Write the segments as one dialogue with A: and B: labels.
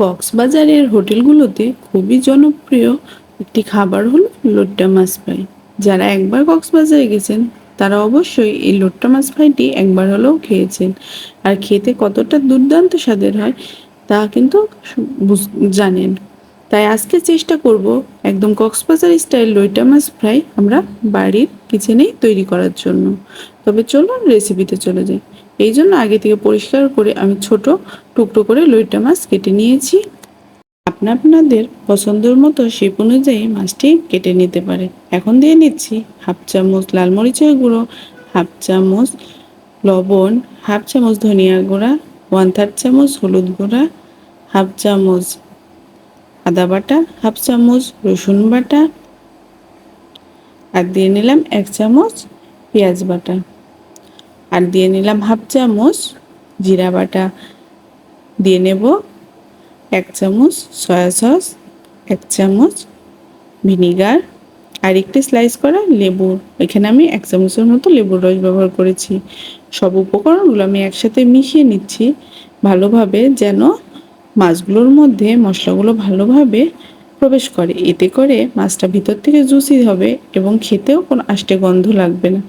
A: কক্সবাজারের হোটেলগুলোতে খুবই জনপ্রিয় একটি খাবার হলো লোট্টা মাছ ফ্রাই। যারা একবার কক্সবাজারে গেছেন, তারা অবশ্যই এই লোট্টা মাছ ফ্রাইটি একবার হলেও খেয়েছেন। আর খেতে কতটা দুর্দান্ত স্বাদের হয়, তা কিন্তু জানেন। তাই আজকে চেষ্টা করব একদম কক্সবাজার স্টাইল লইটা মাছ ফ্রাই আমরা বাড়ির কিচেনেই তৈরি করার জন্য। তবে চলুন রেসিপিতে চলে যাই। এই জন্য আগে থেকে পরিষ্কার করে আমি ছোট টুকরো করে লইটা মাছ কেটে নিয়েছি। আপনা আপনাদের পছন্দের মতো শেপ অনুযায়ী মাছটি কেটে নিতে পারে। এখন দিয়ে নিচ্ছি হাফ চামচ লাল মরিচের গুঁড়ো, হাফ চামচ লবণ, হাফ চামচ ধনিয়া গুঁড়া ওয়ান থার্ড চামচ হলুদ গুঁড়া, হাফ চামচ আদা বাটা, হাফ চামচ রসুন বাটা, আর দিয়ে নিলাম এক চামচ পেঁয়াজ বাটা। আর দিয়ে নিলাম হাফ চামচ জিরা বাটা। দিয়ে নেব এক চামচ সয়া সস, এক চামচ ভিনিগার আর একটি স্লাইস করা লেবু। এখানে আমি এক চামচের মতো লেবুর রস ব্যবহার করেছি। সব উপকরণগুলো আমি একসাথে মিশিয়ে নিচ্ছি ভালোভাবে যেন মাছগুলোর মধ্যে মশলাগুলো ভালোভাবে প্রবেশ করে। এতে করে মাছটা ভিতর থেকে জুসি হবে এবং খেতেও কোনো আষ্টে গন্ধ লাগবে না।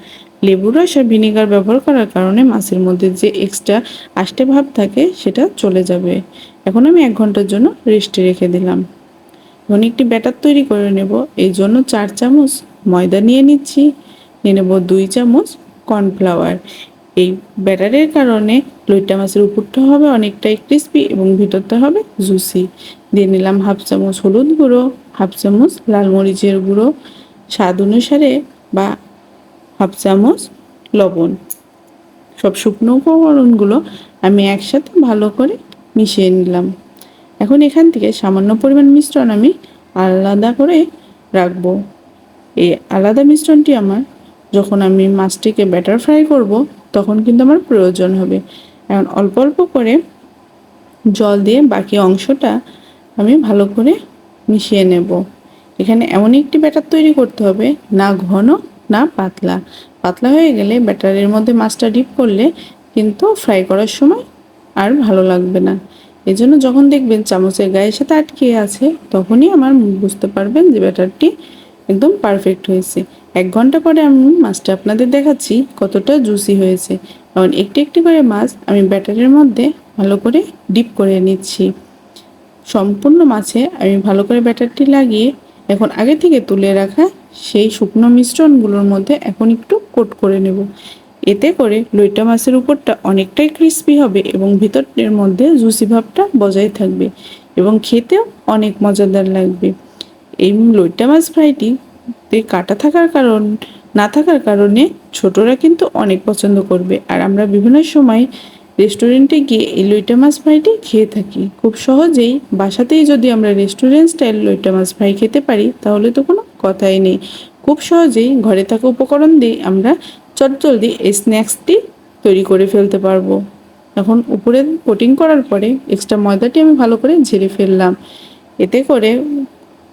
A: লেবুর রস আর ভিনেগার ব্যবহার করার কারণে মাছের মধ্যে যে এক্সট্রা আষ্টে ভাব থাকে, সেটা চলে যাবে। এখন আমি এক ঘণ্টার জন্য রেস্টে রেখে দিলাম। এখন একটি ব্যাটার তৈরি করে নেব। এই জন্য চার চামচ ময়দা নিয়ে নিচ্ছি। নিয়ে নেব দুই চামচ কর্নফ্লাওয়ার এই ব্যাটারের কারণে লইটা মাছের উপরটা হবে অনেকটাই ক্রিস্পি এবং ভিতরটা হবে জুসি দিয়ে নিলাম হাফ চামচ হলুদ গুঁড়ো, হাফ চামচ লাল মরিচের গুঁড়ো। স্বাদ অনুসারে বা হাফ চামচ লবণ। সব শুকনো উপকরণগুলো আমি একসাথে ভালো করে মিশিয়ে নিলাম। এখন এখান থেকে সামান্য পরিমাণ মিশ্রণ আমি আলাদা করে রাখব। এই আলাদা মিশ্রণটি আমার যখন আমি মাছটিকে ব্যাটার ফ্রাই করব, তখন কিন্তু আমার প্রয়োজন হবে। এখন অল্প অল্প করে জল দিয়ে বাকি অংশটা আমি ভালো করে মিশিয়ে নেব। এখানে এমন একটি ব্যাটার তৈরি করতে হবে, না ঘন না, পাতলা। পাতলা হয়ে গেলে ব্যাটারের মধ্যে মাছটা ডিপ করলে কিন্তু ফ্রাই করার সময় আর ভালো লাগবে না। এজন্য যখন দেখবেন চামচের গায়ের সাথে আটকে আছে, তখনই আমার বুঝতে পারবেন যে ব্যাটারটি একদম পারফেক্ট হয়েছে। এক ঘণ্টা পরে আমি মাছটা আপনাদের দেখাচ্ছি কতটা জুসি হয়েছে। কারণ একটি একটি করে মাছ আমি ব্যাটারের মধ্যে ভালো করে ডিপ করে নিচ্ছি। সম্পূর্ণ মাছে আমি ভালো করে ব্যাটারটি লাগিয়ে এখন আগে থেকে তুলে রাখা সেই শুকনো মিশ্রণগুলোর মধ্যে এখন একটু কোট করে নেব। এতে করে লইটা মাছের উপরটা অনেকটাই ক্রিস্পি হবে এবং ভিতরের মধ্যে জুসি ভাবটা বজায় থাকবে এবং খেতেও অনেক মজাদার লাগবে। এই লইটা মাছ ফ্রাইটি কাটা থাকার কারণ, না থাকার কারণে ছোটরা কিন্তু অনেক পছন্দ করবে। আর আমরা বিভিন্ন সময় রেস্টুরেন্টে গিয়ে এই লইটা মাছ ফ্রাইটি খেয়ে থাকি। খুব সহজেই বাসাতেই যদি আমরা রেস্টুরেন্ট স্টাইল লইটা মাছ ফ্রাই খেতে পারি, তাহলে তো কোনো কথাই নেই। খুব সহজেই ঘরে থাকা উপকরণ দিয়ে আমরা চটজলদি এই স্ন্যাক্সটি তৈরি করে ফেলতে পারব। এখন উপরে কোটিং করার পরে এক্সট্রা ময়দাটি আমি ভালো করে ঝেড়ে ফেললাম। এতে করে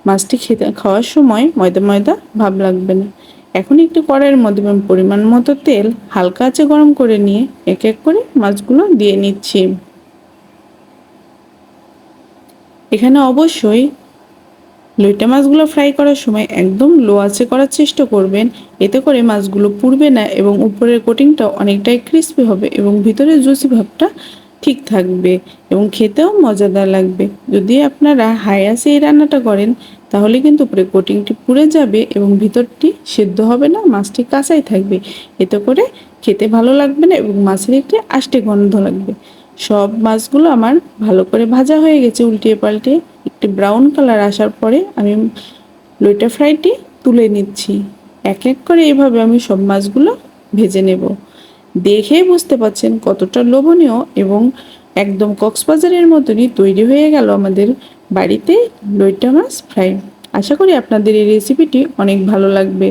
A: মাছটি খেতে, খাওয়ার সময় ময়দা ময়দা ভাব লাগবে না। এখন একটি কড়াইয়ের মধ্যে পরিমাণ মতো তেল হালকা আঁচে গরম করে নিয়ে এক এক করে মাছগুলো দিয়ে নিচ্ছি। এখানে অবশ্যই লইটা মাছগুলো ফ্রাই করার সময় একদম লো আঁচে করার চেষ্টা করবেন। এতে করে মাছগুলো পুড়বে না এবং উপরের কোটিংটা অনেকটাই ক্রিস্পি হবে এবং ভিতরের জুসি ভাবটা ঠিক থাকবে এবং খেতেও মজাদার লাগবে। যদি আপনারা হাই আসে এই রান্নাটা করেন, তাহলে কিন্তু উপরে কোটিংটি পুড়ে যাবে এবং ভিতরটি সেদ্ধ হবে না, মাছটি কাঁচাই থাকবে। এতে করে খেতে ভালো লাগবে না এবং মাছের একটি আষ্টে গন্ধ লাগবে। সব মাছগুলো আমার ভালো করে ভাজা হয়ে গেছে উল্টিয়ে পাল্টে একটি ব্রাউন কালার আসার পরে আমি লইটা ফ্রাইটি তুলে নিচ্ছি। এক এক করে এইভাবে আমি সব মাছগুলো ভেজে নেব। দেখেই বুঝতে পাচ্ছেন কতটা লোভনীয় এবং একদম কক্সবাজারের মতনই তৈরি হয়ে গেল আমাদের বাড়িতে লইটা মাছ ফ্রাই। আশা করি আপনাদের এই রেসিপিটি অনেক ভালো লাগবে।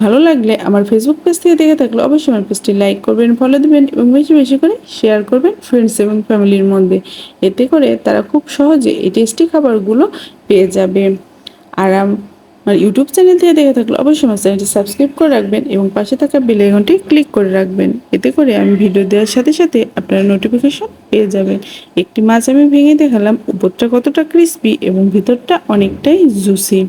A: ভালো লাগলে আমার ফেসবুক পেজ থেকে দেখে থাকলে অবশ্যই আমার পেজটি লাইক করবেন ফলো দেবেন এবং বেশি বেশি করে শেয়ার করবেন ফ্রেন্ডস এবং ফ্যামিলির মধ্যে। এতে করে তারা খুব সহজে এই টেস্টি খাবারগুলো পেয়ে যাবে। আর আম- আর ইউটিউব চ্যানেল থেকে দেখে থাকলে অবশ্যই আমার চ্যানেলটি সাবস্ক্রাইব করে রাখবেন এবং পাশে থাকা বেল আইকনটি ক্লিক করে রাখবেন। এতে করে আমি ভিডিও দেওয়ার সাথে সাথে আপনারা নোটিফিকেশন পেয়ে যাবেন। একটি মাছ আমি ভেঙে দেখালাম, উপরটা কতটা ক্রিস্পি এবং ভিতরটা অনেকটাই জুসি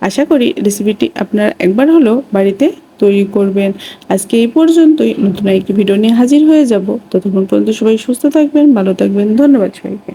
A: আশা করি রেসিপিটি আপনারা একবার হলেও বাড়িতে তৈরি করবেন। আজকে এই পর্যন্তই, নতুন একটি ভিডিও নিয়ে হাজির হয়ে যাব। ততক্ষণ পর্যন্ত সবাই সুস্থ থাকবেন, ভালো থাকবেন, ধন্যবাদ সবাইকে।